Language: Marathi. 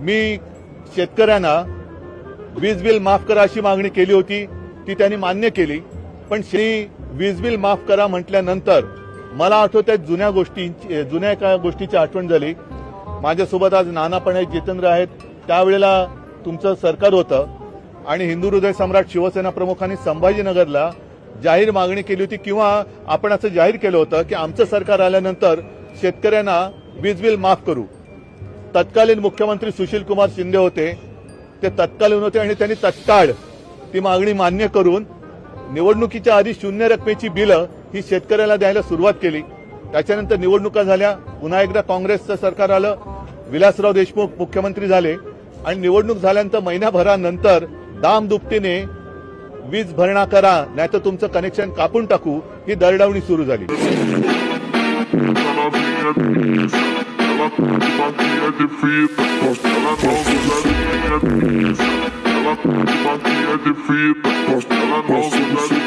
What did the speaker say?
मी शेतकऱ्यांना वीज बिल माफ करा अशी मागणी केली होती ती त्यांनी मान्य केली. पण श्री वीज बिल माफ करा म्हटल्यानंतर मला आठवत जुन्या गोष्टी जुन्या एका गोष्टीची आठवण झाली. माझ्यासोबत आज नाना पण आहेत जितेंद्र आहेत. त्यावेळेला तुमचं सरकार होतं आणि हिंदू हृदय सम्राट शिवसेना प्रमुखांनी संभाजीनगरला जाहीर मागणी केली होती किंवा आपण असं जाहीर केलं होतं की आमचं सरकार आल्यानंतर शेतकऱ्यांना वीज बिल माफ करू. तत्कालीन मुख्यमंत्री सुशील कुमार शिंदे होते. ते तत्कालीन होते आणि त्यांनी तत्काळ ती मागणी मान्य करून निवडणुकीच्या आधी शून्य रकमेची बिलं ही शेतकऱ्याला द्यायला सुरुवात केली. त्याच्यानंतर निवडणुका झाल्या. पुन्हा एकदा काँग्रेसचं सरकार आलं. विलासराव देशमुख मुख्यमंत्री झाले. आणि निवडणूक झाल्यानंतर महिन्याभरानंतर दाम दुपटीने वीज भरणा करा नाहीतर तुमचं कनेक्शन कापून टाकू ही दरडावणी सुरू झाली. Ela curte fatia de fita, costela nova de linha. Ela curte fatia de fita, costela nova da linha.